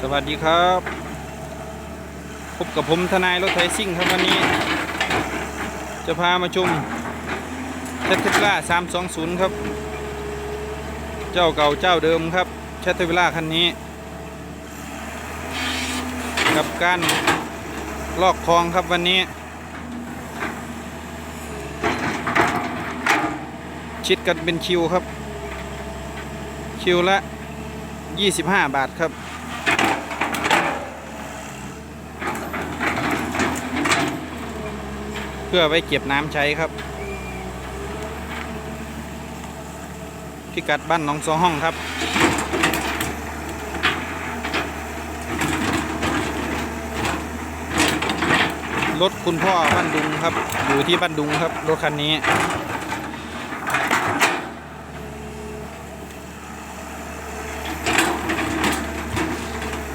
สวัสดีครับ พบกับผมทนายรถไถซิ่งครับวันนี้ จะพามาชมเชตเทล่า320 ครับ เจ้าเก่าเจ้าเดิมครับเชตเทล่าคันนี้ กับการลอกคลองครับวันนี้ ชิดกันเป็นคิวครับ คิวละ 25 บาทครับ เพื่อไว้เก็บน้ำใช้ครับ พิกัดบ้านหนองโซห้องครับ รถคุณพ่อบ้านดุงครับ อยู่ที่บ้านดุงครับ รถคันนี้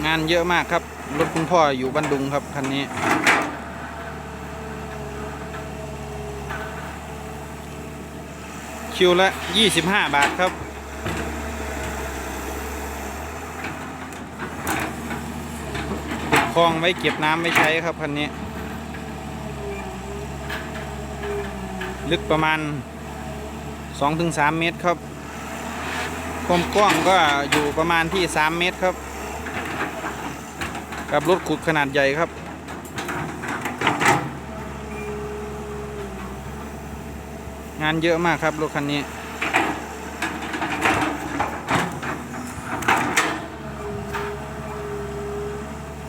งานเยอะมากครับ รถคุณพ่ออยู่บ้านดุงครับ คันนี้ คิวละ 25 บาทครับ คลองไว้เก็บน้ำไว้ใช้ครับคันนี้ ลึกประมาณ 2-3 เมตรครับความกว้างก็อยู่ประมาณที่ 3 เมตรครับ กับรถขุดขนาดใหญ่ครับ งานเยอะมากครับรถคันนี้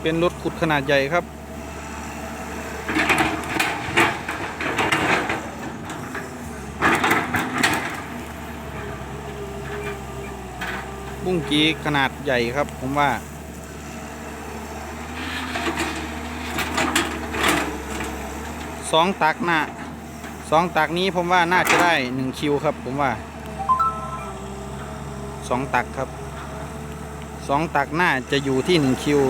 เป็นรถขุดขนาดใหญ่ครับบุ้งกีขนาดใหญ่ครับผมว่า สองตักหน่ะ สองตักนี้ผมว่าน่าจะได้หนึ่งคิวครับ ผมว่าสองตักครับสองตักน่าจะอยู่ที่หนึ่งคิว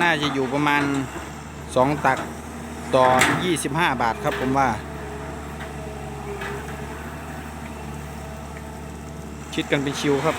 น่าจะอยู่ประมาณสองตักต่อยี่สิบห้าบาทครับผมว่าคิดกันเป็นคิวครับ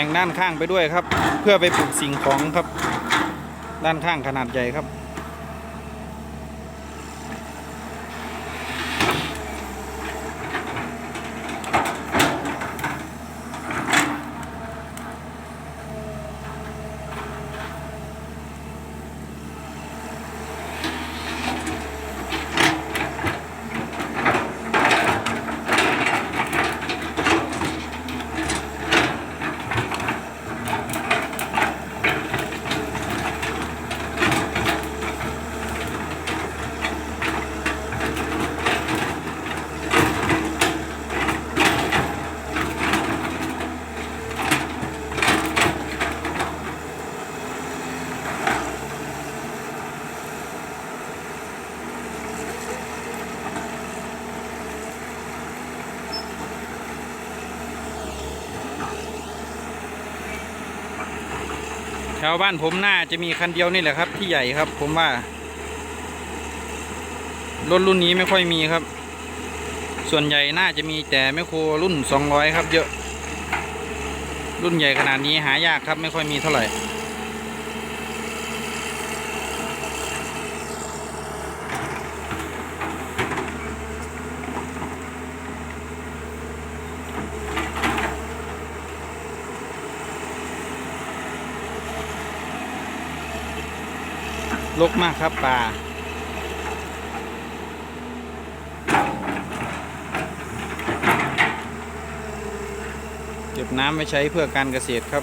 แต่งด้านข้างไปด้วยครับ เพื่อไปปลูกสิ่งของครับ ด้านข้างขนาดใหญ่ครับ แถวบ้านผมน่าจะมีคันเดียวนี่แหละครับ ที่ใหญ่ครับ ผมว่ารถรุ่นนี้ไม่ค่อยมีครับ ส่วนใหญ่น่าจะมีแต่แมคโครรุ่น 200 ครับ เยอะ รุ่นใหญ่ขนาดนี้หายากครับ ไม่ค่อยมีเท่าไหร่ ลกมากครับป่าเก็บน้ำไว้ใช้เพื่อการเกษตรครับ